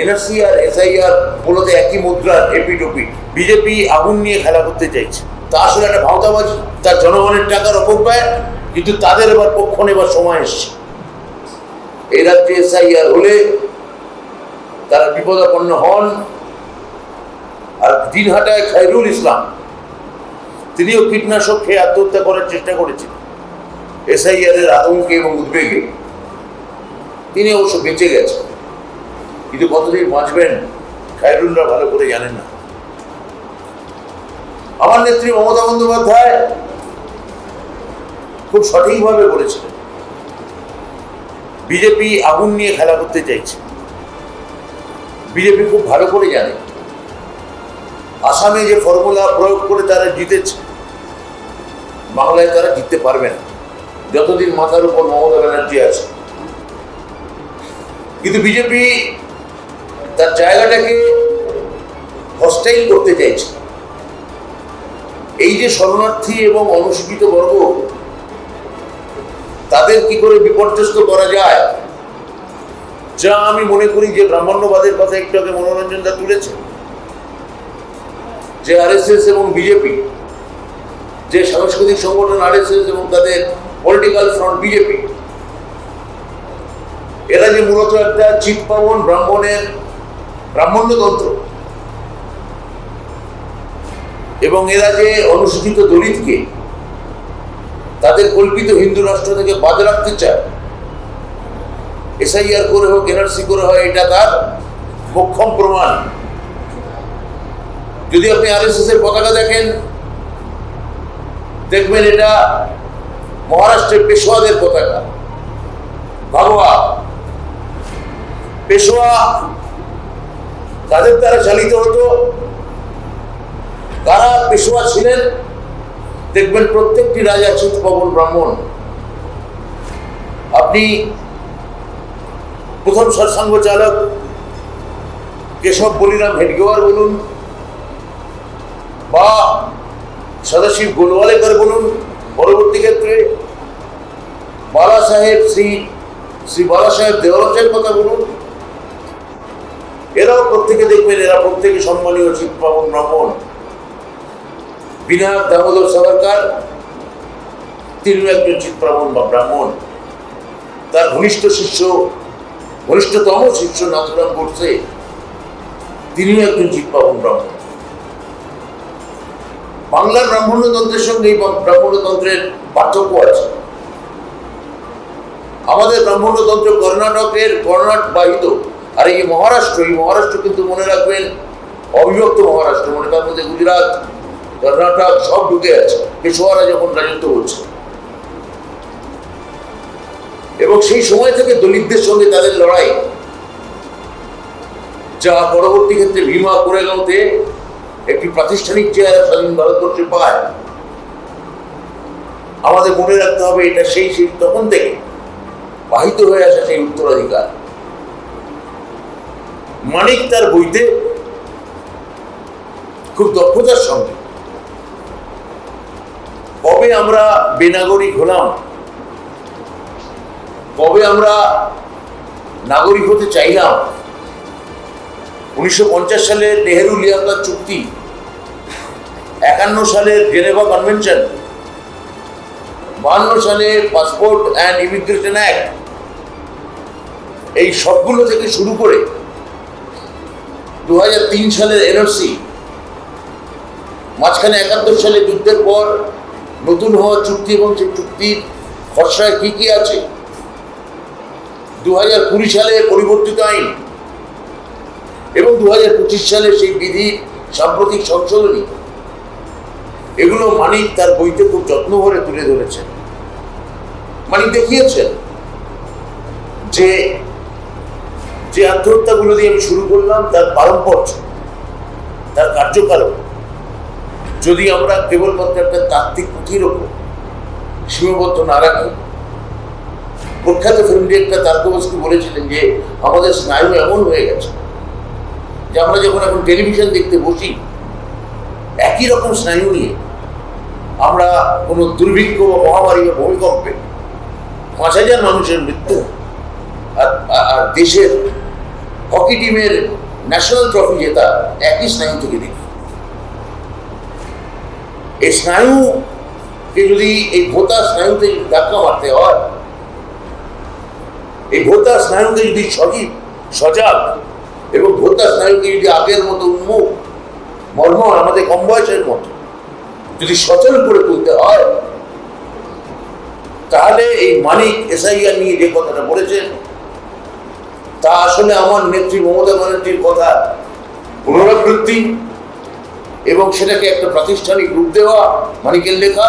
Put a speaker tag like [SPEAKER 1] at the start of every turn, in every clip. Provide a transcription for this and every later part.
[SPEAKER 1] NRC আর SIR মূলত একই মুদ্রার এপিটপি বিজেপি আগুন নিয়ে খেলা করতে চাইছে। তা আসলে একটা ভাওতাবাজি। তার জনগণের টাকার অপব্যয় কিন্তু তাদের এবার পক্ষ নেবার সময় এসছে। এই রাজ্যে এসআইআর হলে তারা বিপদাপন্ন হন। আর দিনহাটায় খাইরুল ইসলাম, তিনিও কীটনাশক খেয়ে আত্মহত্যা করার চেষ্টা করেছেন। এসআইআর এর আতঙ্কে এবং উদ্বেগে তিনি অবশ্য বেঁচে গেছেন। কিন্তু কতদিন বাঁচবেন খায়রুলরা ভালো করে জানেন না। আমার নেত্রী মমতা বন্দ্যোপাধ্যায় খুব সঠিকভাবে বলেছিলেন, বিজেপি আগুন নিয়ে খেলা করতে চাইছে। বিজেপি খুব ভালো করে জানে, আসামে যে ফর্মুলা প্রয়োগ করে তারা জিতেছে, বাংলায় তারা জিততে পারবে না। যতদিন মাথার উপর মমতা ব্যানার্জি আছে। কিন্তু বিজেপি তার জায়গাটাকে হস্টাইল করতে চাইছে। এই যে শরণার্থী এবং অনুসূচিত বর্গ, তাদের কি করে বিপর্যস্ত করা যায়? যা আমি মনে করি যে ব্রাহ্মণ্যবাদের কথা একটু আগে মনোরঞ্জন দা তুলেছে। যে আরএসএস এবং বিজেপি যে সাংস্কৃতিক সংগঠন আরএসএস এবং তাদের পলিটিক্যাল ফ্রন্ট বিজেপি এরা যে মূলত একটা চিৎপাবন ব্রাহ্মণের ব্রাহ্মণ্যতন্ত্র এবং এরা যে অনুসূচিত দলিতকে তাদের কল্পিত হিন্দু রাষ্ট্র থেকে বাদ রাখতে চায়, এসআইআর করে হোক, এনআরসি করে হয়, এটা তার মোক্ষম প্রমাণ। যদি আপনি আরএসএস এর পতাকা দেখেন, দেখবেন এটা মহারাষ্ট্রের পেশোয়াদের পতাকা। ভাগোয়া পেশোয়া তাদের দ্বারা চালিত হতো। কারা পেশোয়া ছিলেন। দেখবেন প্রত্যেকটি রাজা চিৎপবন ব্রাহ্মণ। আপনি প্রথম সৎসঙ্গ চালক কেশব বলিরাম হেডগেওয়ার বলুন বা সদাশিব গোলওয়ালেকর বলুন, পরবর্তী ক্ষেত্রে বালা সাহেব শ্রী শ্রী বালা সাহেব দেওয়ালের কথা বলুন। এরাও প্রত্যেকে দেখবেন, এরা প্রত্যেকে সম্মানীয় চিৎপাবন ব্রাহ্মণ। বিনায়ক দামোদর সরকার তিনিও একজন চিৎপাবন বা ব্রাহ্মণ। তার ঘনিষ্ঠ শিষ্য, ঘনিষ্ঠতম শিষ্য নাথুরাম গোডসে তিনিও একজন চিৎপাবন ব্রাহ্মণ। বাংলার ব্রাহ্মণ্যতন্ত্রের সঙ্গে এই ব্রাহ্মণ্যতন্ত্রের পার্থক্য আছে। আমাদের ব্রাহ্মণ্যতন্ত্র কর্ণাটকের কর্ণাট বাহিত আর এই মহারাষ্ট্র এই মহারাষ্ট্র কিন্তু মনে রাখবেন অবিভক্ত মহারাষ্ট্র মানে তার মধ্যে গুজরাট, কর্ণাটক সব ঢুকে আছে পেশোয়ারা যখন রাজত্ব করছে। এবং সেই সময় থেকে দলিতদের সঙ্গে তাদের লড়াই। যা পরবর্তী ক্ষেত্রে ভীমা কোরেগাঁওতে একটি প্রাতিষ্ঠানিক চেহারা স্বাধীন ভারতবর্ষে পায়। আমাদের মনে রাখতে হবে এটা সেই সেই তখন থেকে বাহিত হয়ে আসে সেই উত্তরাধিকার। মানিক তার বইতে খুব দক্ষতার সঙ্গে। কবে আমরা বেনাগরিক হলাম? কবে আমরা নাগরিক হতে চাইলাম? উনিশশো সালের নেহেরু লিয়াকাত চুক্তি, একান্ন সালের জেনেভা কনভেনশন বাহান্ন সালে পাসপোর্ট অ্যান্ড ইমিগ্রেশন অ্যাক্ট, এই সবগুলো থেকে শুরু করে দু সালের এনআরসি মাঝখানে একাত্তর সালে যুদ্ধের পর নতুন হওয়া চুক্তি এবং সেই চুক্তির খসড়ায় কি কি আছে? দু হাজার কুড়ি সালে পরিবর্তিত আইন এবং দু হাজার পঁচিশ সালে সেই বিধি সাম্প্রতিক সংশোধনী। এগুলো মানিক তার বইতে খুব যত্ন ভরে তুলে ধরেছেন। মানিক দেখিয়েছেন যে যে আত্মহত্যাগুলো দিয়ে আমি শুরু করলাম, তার পারম্পর্য, তার কার্যকারক যদি আমরা কেবলমাত্র একটা তাত্ত্বিক পুঁথির ওপর সীমাবদ্ধ না রাখি, প্রখ্যাত ফিল্ম ডিরেক্টর তারকবস্কু বলেছিলেন যে, আমাদের স্নায়ু এমন হয়ে গেছে যে আমরা যখন এখন টেলিভিশন দেখতে বসি, একই রকম স্নায়ু নিয়ে আমরা কোনো দুর্ভিক্ষ বা মহামারী বা ভূমিকম্পে পাঁচ হাজার মানুষের মৃত্যু আর দেশের হকি টিমের ন্যাশনাল ট্রফি জেতা একই স্নায়ু থেকে দেখি। এই স্নায়ুকে যদি এই ভোতা স্নায়ুতে ধাক্কা মারতে হয়, এই ভোতা স্নায়ুকে যদি সজীব, সজাগ এবং ভোতা স্নায়ুকে যদি আগের মতো উন্মুখ মর্ম আমাদের কম বয়সের মতো, যদি সচল করে তুলতে হয়, তাহলে এই মানিক এসআইআর নিয়ে যে কথাটা বলেছেন তা আসলে আমার নেত্রী মমতা ব্যানার্জির কথা পুনরাবৃত্তি এবং সেটাকে একটা প্রাতিষ্ঠানিক রূপ দেওয়া, মানিকের লেখা,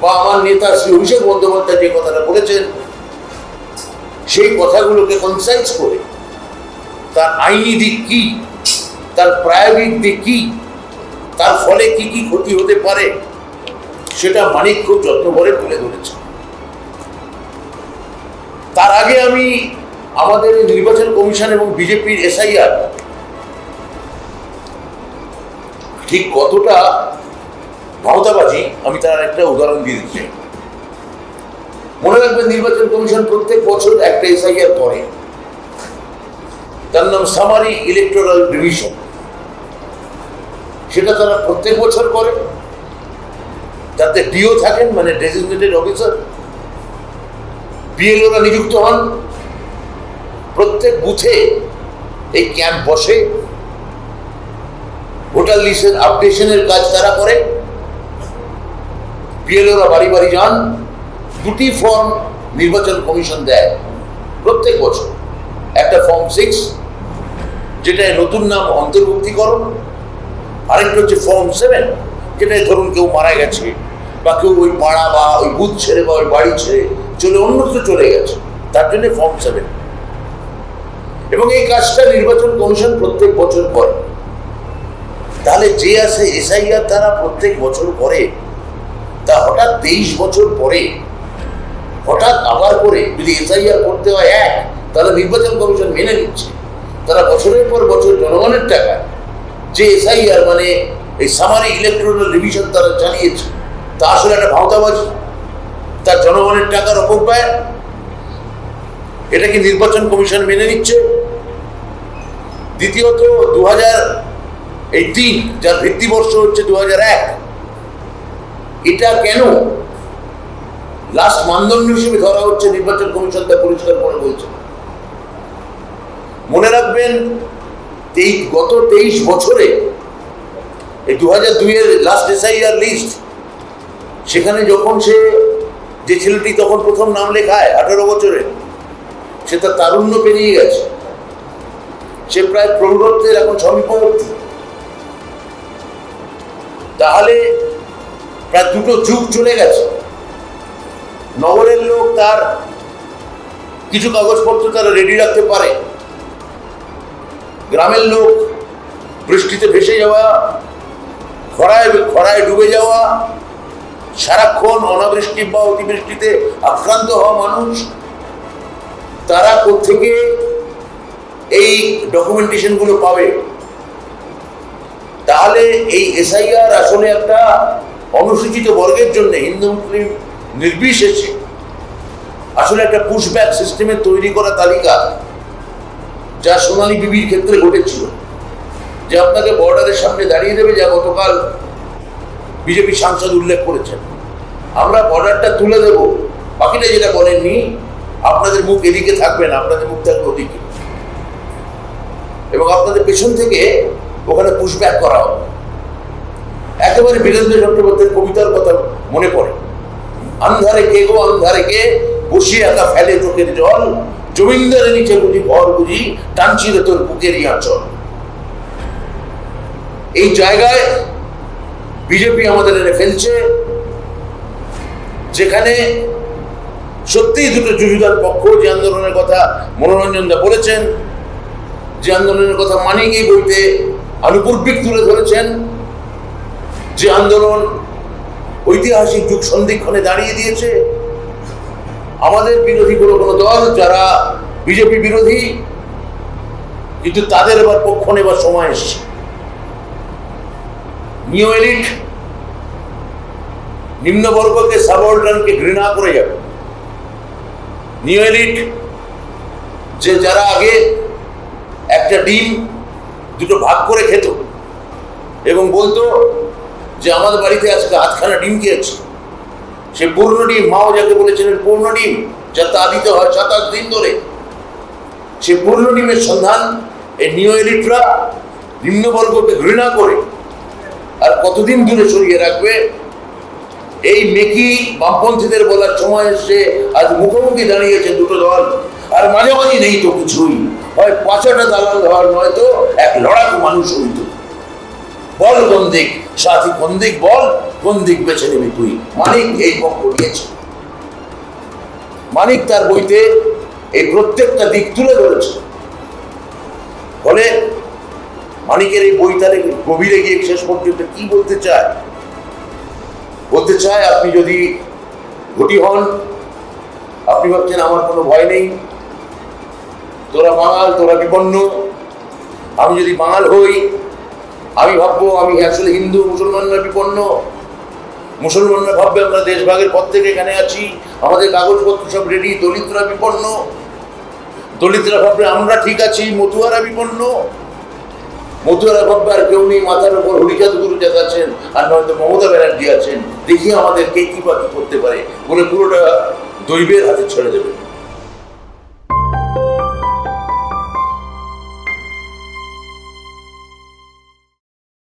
[SPEAKER 1] বা আমার নেতা শ্রী অভিষেক বন্দ্যোপাধ্যায় যে কথাটা বলেছেন, সেই কথাগুলোকে কনসাইজ করে তার আইনি দিক কি, তার প্রায়োগিক দিক কি, তার ফলে কি কি ক্ষতি হতে পারে, সেটা মানিক খুব যত্ন করে তুলে ধরেছে। তার আগে আমি আমাদের এই নির্বাচন কমিশন এবং বিজেপির এসআইআর ঠিক কতটা ভাওতাবাজি, আমি তার একটা উদাহরণ দিয়ে দিচ্ছি। মনে রাখবেন নির্বাচন কমিশন প্রত্যেক বছর একটা এসআইআর করে। তার নাম সামারি ইলেকটোরাল ডিভিশন সেটা তারা প্রত্যেক বছর করে। যাতে ডিও থাকেন মানে ডেজিগনেটেড অফিসার বিএলওরা নিযুক্ত হন। প্রত্যেক বুথে এই ক্যাম্প বসে ভোটার লিস্টের আপডেশনের কাজ তারা করে। বিএলওরা বাড়ি বাড়ি যান, দুটি ফর্ম নির্বাচন কমিশন দেয় প্রত্যেক বছর। একটা ফর্ম সিক্স যেটা নতুন নাম অন্তর্ভুক্তিকরণ আরেকটা হচ্ছে ফর্ম সেভেন যেটায় ধরুন কেউ মারা গেছে বা কেউ ওই পাড়া বা ওই বুথ ছেড়ে বা ওই বাড়ি ছেড়ে চলে অন্যত্র চলে গেছে। তার জন্য ফর্ম সেভেন এবং এই কাজটা নির্বাচন কমিশন প্রত্যেক বছর করে। তাহলে যে আছে এসআইআর তারা প্রত্যেক বছর করে, তা হঠাৎ তেইশ বছর পরে, হঠাৎ আবার করে যদি এসআইআর করতে হয় এক, তাহলে নির্বাচন কমিশন মেনে নিচ্ছে। তারা বছরের পর বছর জনগণের টাকা যে এসআইআর মানে এই সামারি ইলেকট্রনাল রিভিশন তারা চালিয়েছে, তা আসলে একটা ভাওতাবাজি। তার জনগণের টাকার অপব্যয় এটা কি নির্বাচন কমিশন মেনে নিচ্ছে? দ্বিতীয়ত দু হাজার এই তিন যার ভিত্তিবর্ষ হচ্ছে দু হাজার এক, এটা কেন লাস্ট মানদণ্ড হিসেবে ধরা হচ্ছে নির্বাচন কমিশন তা পরিষ্কার করে বলছে? মনে রাখবেন গত তেইশ বছরে এই দু হাজার দুইয়ের লাস্ট এসআইআর লিস্ট সেখানে যখন সে যে ছেলেটি তখন প্রথম নাম লেখায়, আঠারো বছরে। সে তার তারুণ্য পেরিয়ে গেছে। সে প্রায় প্রৌঢ়ত্বের এখন সমীপবর্তী। তাহলে প্রায় দুটো যুগ চলে গেছে। নগরের লোক তার কিছু কাগজপত্র তারা রেডি রাখতে পারে। গ্রামের লোক বৃষ্টিতে ভেসে যাওয়া, খরায় খরায় ডুবে যাওয়া, সারাক্ষণ অনাবৃষ্টি বা অতিবৃষ্টিতে আক্রান্ত হওয়া মানুষ তারা থেকে এই ডকুমেন্টেশনগুলো পাবে? তাহলে এই এসআইআর আসলে একটা অনুসূচিত বর্গের জন্য, হিন্দু মুসলিম নির্বিশেষে আসলে একটা পুশব্যাক সিস্টেমের তৈরি করা তালিকা যা সোনালী বিবির ক্ষেত্রে ঘটেছিল, যে আপনাকে বর্ডারের সামনে দাঁড়িয়ে দেবে, যা গতকাল বিজেপি সাংসদ উল্লেখ করেছেন। আমরা বর্ডারটা তুলে দেব। বাকিটা যেটা বলেননি আপনাদের মুখ এদিকে থাকবে না, আপনাদের মুখ থাকবে ওদিকে। এবং আপনাদের পেছন থেকে ওখানে পুশব্যাক করা হবে। একেবারে বীরেন্দ্র চট্টোপাধ্যায়ের কবিতার কথা মনে পড়ে। আন্ধারে কে গো, আন্ধারে কে? বসিয়ে একা ফেলে চোখের জল। জমিন্দারের নিচে বুঝি ঘর বুঝি টানছিল তোর বুকেরই আঁচল। এই জায়গায় বিজেপি আমাদের এনে ফেলছে, যেখানে সত্যিই দুটো যুযুধার পক্ষ যে আন্দোলনের কথা মনোরঞ্জন দা বলেছেন, যে আন্দোলনের কথা এই বইতে আনুপূর্বিক তুলে ধরেছেন, যে আন্দোলন ঐতিহাসিক যুগ সন্ধিক্ষণে দাঁড়িয়ে দিয়েছে। আমাদের বিরোধী কোনো কোনো দল যারা বিজেপি বিরোধী, কিন্তু তাদের এবার পক্ষ নেবার সময় এসছে। নিউ এলিট নিম্নবর্গকে সাবঅর্ডানকে ঘৃণা করে যাবে। নিউ এলিট যে যারা আগে একটা ডিম দুটো ভাগ করে খেত এবং বলতো যে আমাদের বাড়িতে আজকে আধখানা ডিম খেয়েছে। সে পূর্ণ ডিম, মাও যাকে বলেছিলেন পূর্ণ ডিম, যা তা দিতে হয় সাত আট দিন ধরে। সে পূর্ণ ডিমের সন্ধান এই নিও এলিটরা নিম্নবর্গকে ঘৃণা করে। আর কতদিন দূরে সরিয়ে রাখবে? এই মেকি বামপন্থীদের বলার সময় এসে আজ মুখোমুখি দাঁড়িয়েছে দুটো দল। আর মাঝামাঝি নেই তো কিছুই। হয় পাঁচটা দালাল হওয়ার নয়তো এক লড়াকু মানুষ হইত বল কোন দিক? সাথী কোন দিক বল? কোন দিক বেছে নিবি তুই? মানিক এই পক্ষ নিয়েছে। মানিক তার বইতে এই প্রত্যেকটা দিক তুলে ধরেছে। ফলে মানিকের এই বই গভীরে গিয়ে শেষ পর্যন্ত কি বলতে চায়? বলতে চায় আপনি যদি ঘটি হন, আপনি ভাবছেন আমার কোনো ভয় নেই, তোরা বাঙাল, তোরা বিপন্ন, আমি যদি বাঙাল হই, আমি ভাববো আমি আসলে হিন্দু, মুসলমানরা বিপন্ন, মুসলমানরা ভাববে আমরা দেশভাগের পর থেকে এখানে আছি, আমাদের কাগজপত্র সব রেডি দলিতরা বিপন্ন, দলিতরা ভাববে আমরা ঠিক আছি, মতুয়ারা বিপন্ন, মতুয়ারা ভাববে আর কেউ নেই, মাথার উপর হরিচাঁদ গুরুচাঁদ আছেন আর নয়তো মমতা ব্যানার্জি আছেন। দেখি আমাদেরকে কী বা করতে পারে। বলে পুরোটা দৈবের হাতে ছেড়ে দেবে।